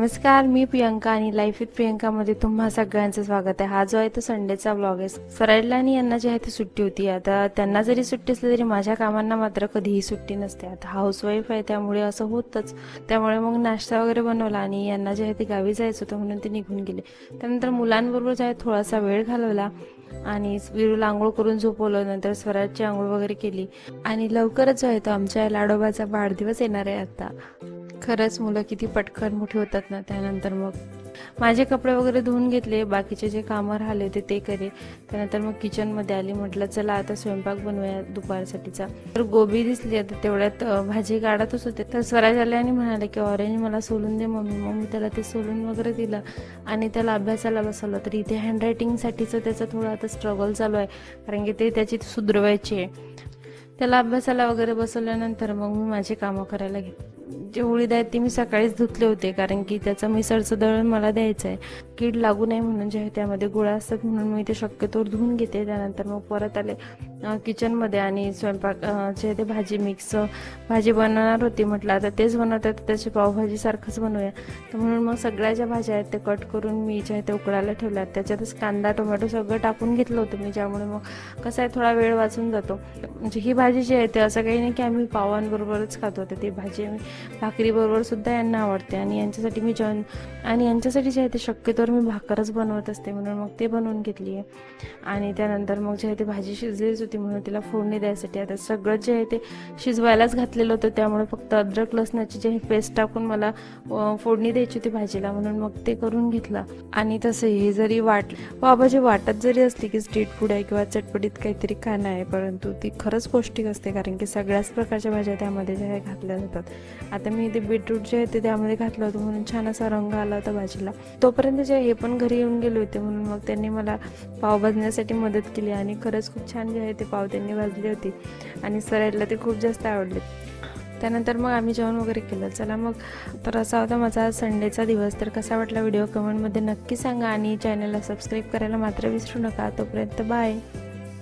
नमस्कार मी प्रियंका आणि life with प्रियंकामध्ये तुम्हा सगळ्यांचं स्वागत आहे. हा जो आहे तो संडेचा ब्लॉग आहे. स्वराजला आणि यांना जी आहे ती सुट्टी होती. आता त्यांना जरी सुट्टी असली तरी माझ्या कामांना मात्र कधीही सुट्टी नसते. आता हाऊसवाईफ आहे त्यामुळे असं होतच. त्यामुळे मग नाश्ता वगैरे बनवला आणि यांना जे आहे ते गावी जायचं होतं म्हणून ते निघून गेले. त्यानंतर मुलांबरोबर जे आहे थोडासा वेळ घालवला आणि विरूला आंघोळ करून झोपवलं. नंतर स्वराजची आंघोळ वगैरे केली. आणि लवकरच जो आहे तो आमच्या लाडोबाचा वाढदिवस येणार आहे आता. खरंच मुलं किती पटकन मोठी होतात ना त्यानंतर मग माझे कपडे वगैरे धुवून घेतले बाकीचे जे कामं राहिले होते ते करे. त्यानंतर मग किचनमध्ये आली म्हटलं चला आता स्वयंपाक बनवूया दुपारसाठीचा. तर गोबी दिसली आता तेवढ्यात भाजी काढतच होते. तर स्वराज आले आणि म्हणाले की ऑरेंज मला सोलून दे मम्मी. मग मी त्याला ते सोलून वगैरे दिलं आणि त्याला अभ्यासाला बसवलं. तर इथे हँडरायटिंगसाठीचं त्याचं थोडं आता स्ट्रगल चालू आहे कारण की ते त्याची सुधरवायची आहे. त्याला अभ्यासाला वगैरे बसवल्यानंतर मग मी माझे कामं करायला घेतली जे उडीद आहेत ते मी सकाळीच धुतले होते कारण की त्याचं मिसळचं दळण मला द्यायचं आहे कीड लागू नये म्हणून जे आहे त्यामध्ये गोळ्या असतात म्हणून मी ते शक्यतोवर धुवून घेते. त्यानंतर मग परत आले किचनमध्ये आणि स्वयंपाक जे आहे ते भाजी मिक्स भाजी बनवणार होती म्हटलं आता तेच बनवतात तर त्याची पावभाजीसारखंच बनवूया. तर म्हणून मग सगळ्या ज्या भाज्या आहेत ते कट करून मी जे आहे ते उकडायला ठेवल्या त्याच्यातच कांदा टोमॅटो सगळं टाकून घेतलं होतं मी ज्यामुळे मग कसं आहे थोडा वेळ वाचून जातो. म्हणजे ही भाजी जी आहे ते असं काही नाही की आम्ही पावांबरोबरच खातो तर ती भाजी आम्ही भाकरीबरोबर सुद्धा यांना आवडते. आणि यांच्यासाठी मी जॉईन आणि यांच्यासाठी जे आहे ते शक्यतोवर मी भाकरच बनवत असते म्हणून मग ते बनवून घेतली आहे आणि त्यानंतर मग जे आहे ते भाजी शिजलीच होती म्हणून तिला फोडणी द्यायसाठी आता सगळं जे आहे ते शिजवायलाच घातलेलं होतं. त्यामुळे फक्त अद्रक लसणाची जे पेस्ट टाकून मला फोडणी द्यायची होती भाजीला म्हणून मग ते करून घेतलं. आणि तसं हे जरी वाट बाबा जे वाटत जरी असली की स्ट्रीट फूड आहे किंवा चटपटीत काहीतरी खाणं आहे परंतु ती खरंच पौष्टिक असते कारण की सगळ्याच प्रकारच्या भाज्या त्यामध्ये ज्या आहे घातल्या जातात. आता मी ते बीटरूट जे आहे ते त्यामध्ये घातलं होतं म्हणून छान असा रंग आला होता भाजीला. तोपर्यंत जे हे पण घरी येऊन गेले होते म्हणून मग त्यांनी मला पाव भाजण्यासाठी मदत केली आणि खरंच खूप छान जे आहे ते पाव त्यांनी भाजली होती आणि सरायला ते खूप जास्त आवडले. त्यानंतर मग आम्ही जेवण वगैरे केलं. चला मग तर असा होता माझा संडेचा दिवस. तर कसा वाटला व्हिडिओ कमेंटमध्ये नक्की सांगा आणि चॅनलला सबस्क्राईब करायला मात्र विसरू नका. तोपर्यंत बाय.